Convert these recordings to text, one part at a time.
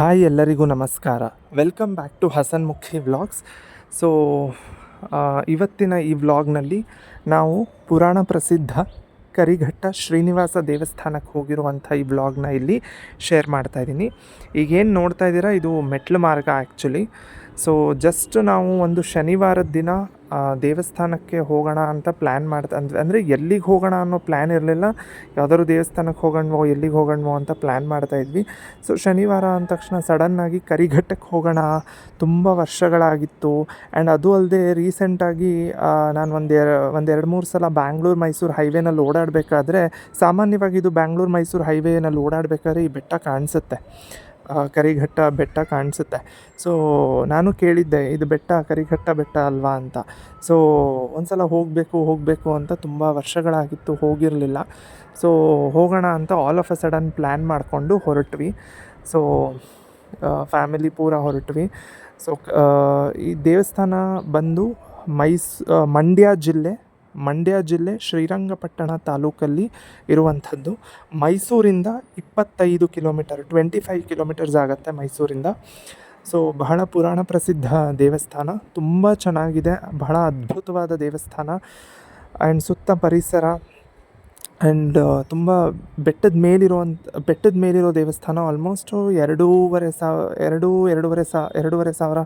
Hi ಎಲ್ಲರಿಗೂ ನಮಸ್ಕಾರ. Welcome back to Hasanmukhi vlogs so ಇವತ್ತಿನ ಈ ವ್ಲಾಗ್ನಲ್ಲಿ ನಾವು ಪುರಾಣ ಪ್ರಸಿದ್ಧ ಕರಿಘಟ್ಟ ಶ್ರೀನಿವಾಸ ದೇವಸ್ಥಾನಕ್ಕೆ ಹೋಗಿರುವಂಥ ಈ ವ್ಲಾಗ್ನ ಇಲ್ಲಿ ಶೇರ್ ಮಾಡ್ತಾ ಇದ್ದೀನಿ. ಈಗೇನು ನೋಡ್ತಾ ಇದ್ದೀರಾ? ಇದು ಮೆಟ್ಲು ಮಾರ್ಗ ಆ್ಯಕ್ಚುಲಿ ಸೊ ಜಸ್ಟ್ ನಾವು ಒಂದು ಶನಿವಾರದ ದಿನ ದೇವಸ್ಥಾನಕ್ಕೆ ಹೋಗೋಣ ಅಂತ ಪ್ಲ್ಯಾನ್ ಮಾಡ್ತಾ ಅಂದ್ರೆ ಅಂದರೆ ಎಲ್ಲಿಗೆ ಹೋಗೋಣ ಅನ್ನೋ ಪ್ಲ್ಯಾನ್ ಇರಲಿಲ್ಲ. ಯಾವ್ದಾದ್ರು ದೇವಸ್ಥಾನಕ್ಕೆ ಹೋಗೋಣವೋ, ಎಲ್ಲಿಗೆ ಹೋಗೋಣವೋ ಅಂತ ಪ್ಲ್ಯಾನ್ ಮಾಡ್ತಾ ಇದ್ವಿ. ಸೊ ಶನಿವಾರ ಅಂದ ತಕ್ಷಣ ಸಡನ್ನಾಗಿ ಕರಿಘಟ್ಟಕ್ಕೆ ಹೋಗೋಣ. ತುಂಬ ವರ್ಷಗಳಾಗಿತ್ತು. ಆ್ಯಂಡ್ ಅದು ಅಲ್ಲದೆ ರೀಸೆಂಟಾಗಿ ನಾನು ಒಂದು ಒಂದೆರಡು ಮೂರು ಸಲ ಬ್ಯಾಂಗ್ಳೂರು ಮೈಸೂರು ಹೈವೇನಲ್ಲಿ ಓಡಾಡಬೇಕಾದ್ರೆ, ಸಾಮಾನ್ಯವಾಗಿ ಇದು ಬ್ಯಾಂಗ್ಳೂರು ಮೈಸೂರು ಹೈವೇನಲ್ಲಿ ಓಡಾಡಬೇಕಾದ್ರೆ ಈ ಬೆಟ್ಟ ಕಾಣಿಸುತ್ತೆ. ಕರಿಘಟ್ಟ ಬೆಟ್ಟ ಕಾಣಿಸುತ್ತೆ. ಸೊ ನಾನು ಕೇಳಿದ್ದೆ, ಇದು ಬೆಟ್ಟ ಕರಿಘಟ್ಟ ಬೆಟ್ಟ ಅಲ್ವಾ ಅಂತ. ಸೊ ಒಂದ್ಸಲ ಹೋಗಬೇಕು ಹೋಗಬೇಕು ಅಂತ ತುಂಬ ವರ್ಷಗಳಾಗಿತ್ತು, ಹೋಗಿರಲಿಲ್ಲ. ಸೊ ಹೋಗೋಣ ಅಂತ all of a sudden plan ಮಾಡಿಕೊಂಡು ಹೊರಟ್ವಿ. ಸೊ ಫ್ಯಾಮಿಲಿ ಪೂರ ಹೊರಟ್ವಿ. ಸೊ ಈ ದೇವಸ್ಥಾನ ಬಂದು ಮೈಸ್ ಮಂಡ್ಯ ಜಿಲ್ಲೆ ಮಂಡ್ಯ ಜಿಲ್ಲೆ ಶ್ರೀರಂಗಪಟ್ಟಣ ತಾಲೂಕಲ್ಲಿ ಇರುವಂಥದ್ದು. ಮೈಸೂರಿಂದ ಇಪ್ಪತ್ತೈದು ಕಿಲೋಮೀಟರ್, ಟ್ವೆಂಟಿ ಫೈವ್ ಕಿಲೋಮೀಟರ್ಸ್ ಆಗುತ್ತೆ ಮೈಸೂರಿಂದ. ಸೊ, ಬಹಳ ಪುರಾಣ ಪ್ರಸಿದ್ಧ ದೇವಸ್ಥಾನ. ತುಂಬ ಚೆನ್ನಾಗಿದೆ. ಬಹಳ ಅದ್ಭುತವಾದ ದೇವಸ್ಥಾನ. ಆ್ಯಂಡ್ ಸುತ್ತ ಪರಿಸರ. ಆ್ಯಂಡ್ ತುಂಬ ಬೆಟ್ಟದ ಮೇಲಿರುವಂಥ, ಬೆಟ್ಟದ ಮೇಲಿರೋ ದೇವಸ್ಥಾನ ಆಲ್ಮೋಸ್ಟು ಎರಡೂವರೆ ಸಾವಿರ ಎರಡು, ಎರಡೂವರೆ ಸಾ, ಎರಡೂವರೆ ಸಾವಿರ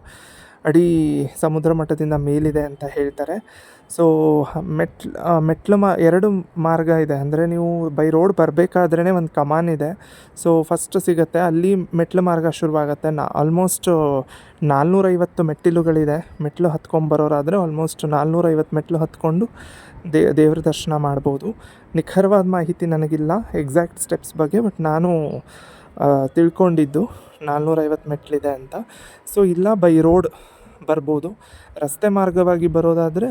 ಅಡಿ ಸಮುದ್ರ ಮಟ್ಟದಿಂದ ಮೇಲಿದೆ ಅಂತ ಹೇಳ್ತಾರೆ. ಸೊ ಮೆಟ್ಲು ಮೆಟ್ಲು ಮಾ, ಎರಡು ಮಾರ್ಗ ಇದೆ. ಅಂದರೆ ನೀವು ಬೈ ರೋಡ್ ಬರಬೇಕಾದ್ರೇ ಒಂದು ಕಮಾನ್ ಇದೆ. ಸೊ ಫಸ್ಟ್ ಸಿಗುತ್ತೆ, ಅಲ್ಲಿ ಮೆಟ್ಲು ಮಾರ್ಗ ಶುರುವಾಗುತ್ತೆ. ನಾ ಆಲ್ಮೋಸ್ಟ್ ನಾಲ್ನೂರೈವತ್ತು ಮೆಟ್ಟಿಲುಗಳಿದೆ. ಮೆಟ್ಲು ಹತ್ಕೊಂಬರೋರಾದರೆ ಆಲ್ಮೋಸ್ಟ್ ನಾಲ್ನೂರೈವತ್ತು ಮೆಟ್ಲು ಹತ್ಕೊಂಡು ದೇ, ದೇವ್ರ ದರ್ಶನ ಮಾಡ್ಬೋದು. ನಿಖರವಾದ ಮಾಹಿತಿ ನನಗಿಲ್ಲ ಎಕ್ಸಾಕ್ಟ್ ಸ್ಟೆಪ್ಸ್ ಬಗ್ಗೆ ಬಟ್ ನಾನು ತಿಳ್ಕೊಂಡಿದ್ದು ನಾಲ್ನೂರೈವತ್ತು ಮೆಟ್ಲಿದೆ ಅಂತ. ಸೊ ಇಲ್ಲ ಬೈ ರೋಡ್ ಬರ್ಬೋದು. ರಸ್ತೆ ಮಾರ್ಗವಾಗಿ ಬರೋದಾದರೆ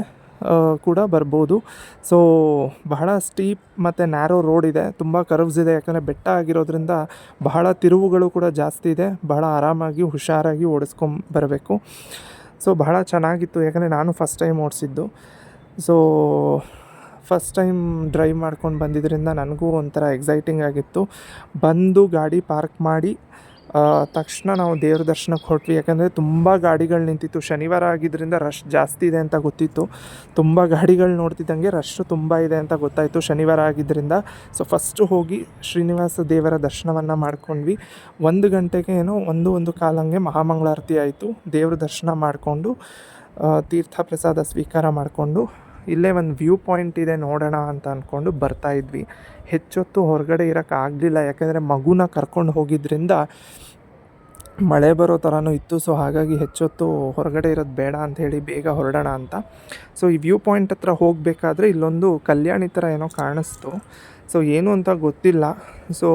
ಕೂಡ ಬರ್ಬೋದು. ಸೊ ಬಹಳ ಸ್ಟೀಪ್ ಮತ್ತು ನ್ಯಾರೋ ರೋಡ್ ಇದೆ. ತುಂಬ ಕರ್ವ್ಸ್ ಇದೆ. ಯಾಕಂದರೆ ಬೆಟ್ಟ ಆಗಿರೋದ್ರಿಂದ ಬಹಳ ತಿರುವುಗಳು ಕೂಡ ಜಾಸ್ತಿ ಇದೆ. ಬಹಳ ಆರಾಮಾಗಿ, ಹುಷಾರಾಗಿ ಓಡಿಸ್ಕೊಂಡ್ ಬರಬೇಕು. ಸೊ ಬಹಳ ಚೆನ್ನಾಗಿತ್ತು. ಯಾಕಂದರೆ ನಾನು ಫಸ್ಟ್ ಟೈಮ್ ಓಡಿಸಿದ್ದು. ಸೊ ಫಸ್ಟ್ ಟೈಮ್ ಡ್ರೈವ್ ಮಾಡ್ಕೊಂಡು ಬಂದಿದ್ದರಿಂದ ನನಗೂ ಒಂಥರ ಎಕ್ಸೈಟಿಂಗ್ ಆಗಿತ್ತು. ಬಂದು ಗಾಡಿ ಪಾರ್ಕ್ ಮಾಡಿ ತಕ್ಷಣ ನಾವು ದೇವ್ರ ದರ್ಶನಕ್ಕೆ ಹೊರಟ್ವಿ. ಯಾಕಂದರೆ ತುಂಬ ಗಾಡಿಗಳು ನಿಂತಿತ್ತು. ಶನಿವಾರ ಆಗಿದ್ದರಿಂದ ರಶ್ ಜಾಸ್ತಿ ಇದೆ ಅಂತ ಗೊತ್ತಿತ್ತು. ತುಂಬ ಗಾಡಿಗಳು ನೋಡ್ತಿದ್ದಂಗೆ ರಶ್ ತುಂಬ ಇದೆ ಅಂತ ಗೊತ್ತಾಯಿತು ಶನಿವಾರ ಆಗಿದ್ದರಿಂದ ಸೊ ಫಸ್ಟು ಹೋಗಿ ಶ್ರೀನಿವಾಸ ದೇವರ ದರ್ಶನವನ್ನು ಮಾಡ್ಕೊಂಡ್ವಿ. ಒಂದು ಗಂಟೆಗೆ ಏನೋ ಒಂದು ಒಂದು ಕಾಲಂಗೆ ಮಹಾಮಂಗಳಾರತಿ ಆಯಿತು. ದೇವ್ರ ದರ್ಶನ ಮಾಡಿಕೊಂಡು ತೀರ್ಥ ಪ್ರಸಾದ ಸ್ವೀಕಾರ ಮಾಡಿಕೊಂಡು ಇಲ್ಲೇ ಒಂದು ವ್ಯೂ ಪಾಯಿಂಟ್ ಇದೆ ನೋಡೋಣ ಅಂತ ಅಂದ್ಕೊಂಡು ಬರ್ತಾ ಇದ್ವಿ. ಹೆಚ್ಚೊತ್ತು ಹೊರಗಡೆ ಇರೋಕ್ಕಾಗಲಿಲ್ಲ ಯಾಕಂದರೆ ಮಗುನ ಕರ್ಕೊಂಡು ಹೋಗಿದ್ದರಿಂದ ಮಳೆ ಬರೋ ಥರನೂ ಇತ್ತು. ಸೊ ಹಾಗಾಗಿ ಹೆಚ್ಚೊತ್ತು ಹೊರಗಡೆ ಇರೋದು ಬೇಡ ಅಂತ ಹೇಳಿ ಬೇಗ ಹೊರಡೋಣ ಅಂತ. ಸೊ ಈ ವ್ಯೂ ಪಾಯಿಂಟ್ ಹತ್ರ ಹೋಗಬೇಕಾದ್ರೆ ಇಲ್ಲೊಂದು ಕಲ್ಯಾಣಿ ಥರ ಏನೋ ಕಾಣಿಸ್ತು. ಸೊ ಏನು ಅಂತ ಗೊತ್ತಿಲ್ಲ. ಸೊ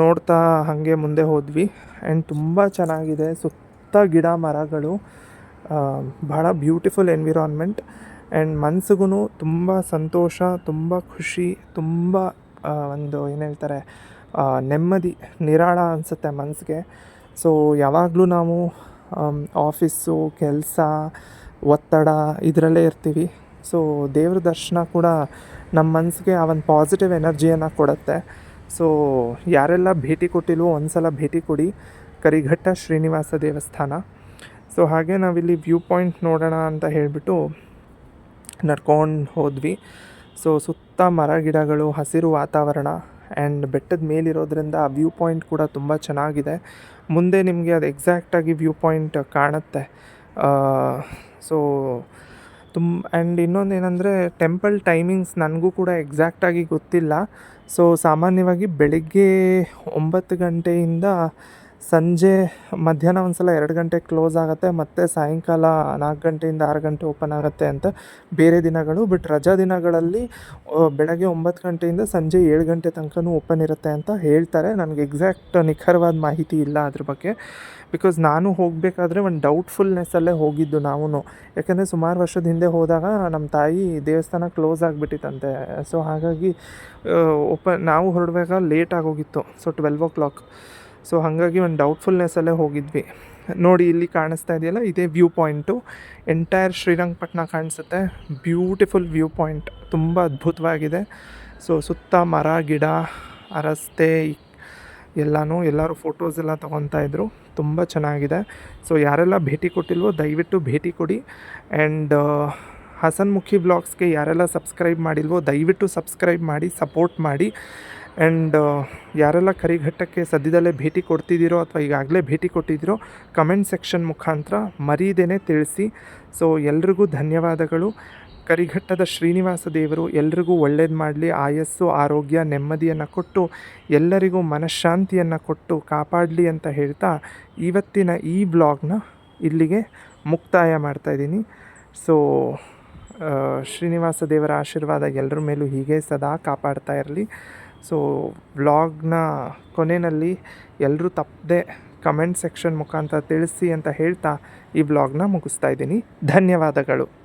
ನೋಡ್ತಾ ಹಾಗೆ ಮುಂದೆ ಹೋದ್ವಿ. ಆ್ಯಂಡ್ ತುಂಬ ಚೆನ್ನಾಗಿದೆ. ಸುತ್ತ ಗಿಡ ಮರಗಳು. ಭಾಳ ಬ್ಯೂಟಿಫುಲ್ ಎನ್ವಿರಾನ್ಮೆಂಟ್ ಆ್ಯಂಡ್ ಮನ್ಸಿಗೂ ತುಂಬ ಸಂತೋಷ, ತುಂಬ ಖುಷಿ, ತುಂಬ ಒಂದು ಏನು ಹೇಳ್ತಾರೆ ನೆಮ್ಮದಿ, ನಿರಾಳ ಅನಿಸುತ್ತೆ ಮನಸ್ಸಿಗೆ ಸೊ ಯಾವಾಗಲೂ ನಾವು ಆಫೀಸು ಕೆಲಸ, ಒತ್ತಡ ಇದರಲ್ಲೇ ಇರ್ತೀವಿ. ಸೊ ದೇವ್ರ ದರ್ಶನ ಕೂಡ ನಮ್ಮ ಮನಸ್ಸಿಗೆ ಆ ಒಂದು ಪಾಸಿಟಿವ್ ಎನರ್ಜಿಯನ್ನು ಕೊಡುತ್ತೆ. ಸೊ ಯಾರೆಲ್ಲ ಭೇಟಿ ಕೊಟ್ಟಿಲ್ವೋ ಒಂದು ಸಲ ಭೇಟಿ ಕೊಡಿ. ಕರಿಘಟ್ಟ ಶ್ರೀನಿವಾಸ ದೇವಸ್ಥಾನ. ಸೊ ಹಾಗೆ ನಾವಿಲ್ಲಿ ವ್ಯೂ ಪಾಯಿಂಟ್ ನೋಡೋಣ ಅಂತ ಹೇಳಿಬಿಟ್ಟು ನಡ್ಕೊಂಡು ಹೋದ್ವಿ. ಸೊ ಸುತ್ತ ಮರ ಗಿಡಗಳು, ಹಸಿರು ವಾತಾವರಣ ಆ್ಯಂಡ್ ಬೆಟ್ಟದ ಮೇಲಿರೋದ್ರಿಂದ ಆ ವ್ಯೂ ಪಾಯಿಂಟ್ ಕೂಡ ತುಂಬ ಚೆನ್ನಾಗಿದೆ. ಮುಂದೆ ನಿಮಗೆ ಅದು ಎಕ್ಸಾಕ್ಟಾಗಿ ವ್ಯೂ ಪಾಯಿಂಟ್ ಕಾಣುತ್ತೆ. ಸೊ ತುಂಬ ಆ್ಯಂಡ್ ಇನ್ನೊಂದು ಏನಂದರೆ ಟೆಂಪಲ್ ಟೈಮಿಂಗ್ಸ್ ನನಗೂ ಕೂಡ ಎಕ್ಸಾಕ್ಟಾಗಿ ಗೊತ್ತಿಲ್ಲ. ಸೊ ಸಾಮಾನ್ಯವಾಗಿ ಬೆಳಿಗ್ಗೆ ಒಂಬತ್ತು ಗಂಟೆಯಿಂದ ಸಂಜೆ ಮಧ್ಯಾಹ್ನ ಒಂದ್ಸಲ ಎರಡು ಗಂಟೆಗೆ ಕ್ಲೋಸ್ ಆಗುತ್ತೆ, ಮತ್ತು ಸಾಯಂಕಾಲ ನಾಲ್ಕು ಗಂಟೆಯಿಂದ ಆರು ಗಂಟೆ ಓಪನ್ ಆಗುತ್ತೆ ಅಂತ ಬೇರೆ ದಿನಗಳು. ಬಟ್ ರಜಾ ದಿನಗಳಲ್ಲಿ ಬೆಳಗ್ಗೆ ಒಂಬತ್ತು ಗಂಟೆಯಿಂದ ಸಂಜೆ ಏಳು ಗಂಟೆ ತನಕನೂ ಓಪನ್ ಇರುತ್ತೆ ಅಂತ ಹೇಳ್ತಾರೆ. ನನಗೆ ಎಕ್ಸಾಕ್ಟ್ ನಿಖರವಾದ ಮಾಹಿತಿ ಇಲ್ಲ ಅದ್ರ ಬಗ್ಗೆ. ಬಿಕಾಸ್ ನಾನು ಹೋಗಬೇಕಾದ್ರೆ ಒಂದು ಡೌಟ್ಫುಲ್ನೆಸ್ಸಲ್ಲೇ ಹೋಗಿದ್ದು ನಾವು ಯಾಕಂದರೆ ಸುಮಾರು ವರ್ಷದ ಹಿಂದೆ ಹೋದಾಗ ನಮ್ಮ ತಾಯಿ ದೇವಸ್ಥಾನ ಕ್ಲೋಸ್ ಆಗಿಬಿಟ್ಟಿತ್ತಂತೆ. ಸೊ ಹಾಗಾಗಿ ಓಪನ್, ನಾವು ಹೊರಡುವಾಗ ಲೇಟ್ ಆಗೋಗಿತ್ತು. So twelve o'clock. ಸೊ ಹಾಗಾಗಿ ಒಂದು ಡೌಟ್ಫುಲ್ನೆಸ್ಸಲ್ಲೇ ಹೋಗಿದ್ವಿ. ನೋಡಿ, ಇಲ್ಲಿ ಕಾಣಿಸ್ತಾ ಇದೆಯಲ್ಲ, ಇದೇ ವ್ಯೂ ಪಾಯಿಂಟು ಎಂಟೈರ್ ಶ್ರೀರಂಗಪಟ್ಟಣ ಕಾಣಿಸುತ್ತೆ. ಬ್ಯೂಟಿಫುಲ್ ವ್ಯೂ ಪಾಯಿಂಟ್ ತುಂಬ ಅದ್ಭುತವಾಗಿದೆ. ಸೊ ಸುತ್ತ ಮರ, ಗಿಡ, ರಸ್ತೆ, ಎಲ್ಲನೂ, ಎಲ್ಲರೂ ಫೋಟೋಸ್ ಎಲ್ಲ ತೊಗೊತಾ ಇದ್ರು. ತುಂಬ ಚೆನ್ನಾಗಿದೆ. ಸೊ ಯಾರೆಲ್ಲ ಭೇಟಿ ಕೊಟ್ಟಿಲ್ವೋ, ದಯವಿಟ್ಟು ಭೇಟಿ ಕೊಡಿ. ಆ್ಯಂಡ್ ಹಸನ್ಮುಖಿ ಬ್ಲಾಗ್ಸ್ಗೆ ಯಾರೆಲ್ಲ ಸಬ್ಸ್ಕ್ರೈಬ್ ಮಾಡಿಲ್ವೋ, ದಯವಿಟ್ಟು ಸಬ್ಸ್ಕ್ರೈಬ್ ಮಾಡಿ ಸಪೋರ್ಟ್ ಮಾಡಿ. ಆ್ಯಂಡ್ ಯಾರೆಲ್ಲ ಕರಿಘಟ್ಟಕ್ಕೆ ಸದ್ಯದಲ್ಲೇ ಭೇಟಿ ಕೊಡ್ತಿದ್ದೀರೋ ಅಥವಾ ಈಗಾಗಲೇ ಭೇಟಿ ಕೊಟ್ಟಿದ್ದೀರೋ ಕಮೆಂಟ್ ಸೆಕ್ಷನ್ ಮುಖಾಂತರ ಮರೀದೇನೆ ತಿಳಿಸಿ. ಸೊ ಎಲ್ರಿಗೂ ಧನ್ಯವಾದಗಳು. ಕರಿಘಟ್ಟದ ಶ್ರೀನಿವಾಸ ದೇವರು ಎಲ್ರಿಗೂ ಒಳ್ಳೇದು ಮಾಡಲಿ, ಆಯಸ್ಸು, ಆರೋಗ್ಯ, ನೆಮ್ಮದಿಯನ್ನು ಕೊಟ್ಟು, ಎಲ್ಲರಿಗೂ ಮನಃಶಾಂತಿಯನ್ನು ಕೊಟ್ಟು ಕಾಪಾಡಲಿ ಅಂತ ಹೇಳ್ತಾ ಇವತ್ತಿನ ಈ ಬ್ಲಾಗ್ನ ಇಲ್ಲಿಗೆ ಮುಕ್ತಾಯ ಮಾಡ್ತಾಯಿದ್ದೀನಿ ಸೊ ಶ್ರೀನಿವಾಸ ದೇವರ ಆಶೀರ್ವಾದ ಎಲ್ಲರ ಮೇಲೂ ಹೀಗೆ ಸದಾ ಕಾಪಾಡ್ತಾ ಇರಲಿ. ಸೊ ವ್ಲಾಗ್ನ ಕೊನೆಯಲ್ಲಿ ಎಲ್ಲರೂ ತಪ್ಪದೆ ಕಮೆಂಟ್ ಸೆಕ್ಷನ್ ಮುಖಾಂತರ ತಿಳಿಸಿ ಅಂತ ಹೇಳ್ತಾ ಈ ವ್ಲಾಗ್ನ ಮುಗಿಸ್ತಾ ಇದ್ದೀನಿ. ಧನ್ಯವಾದಗಳು.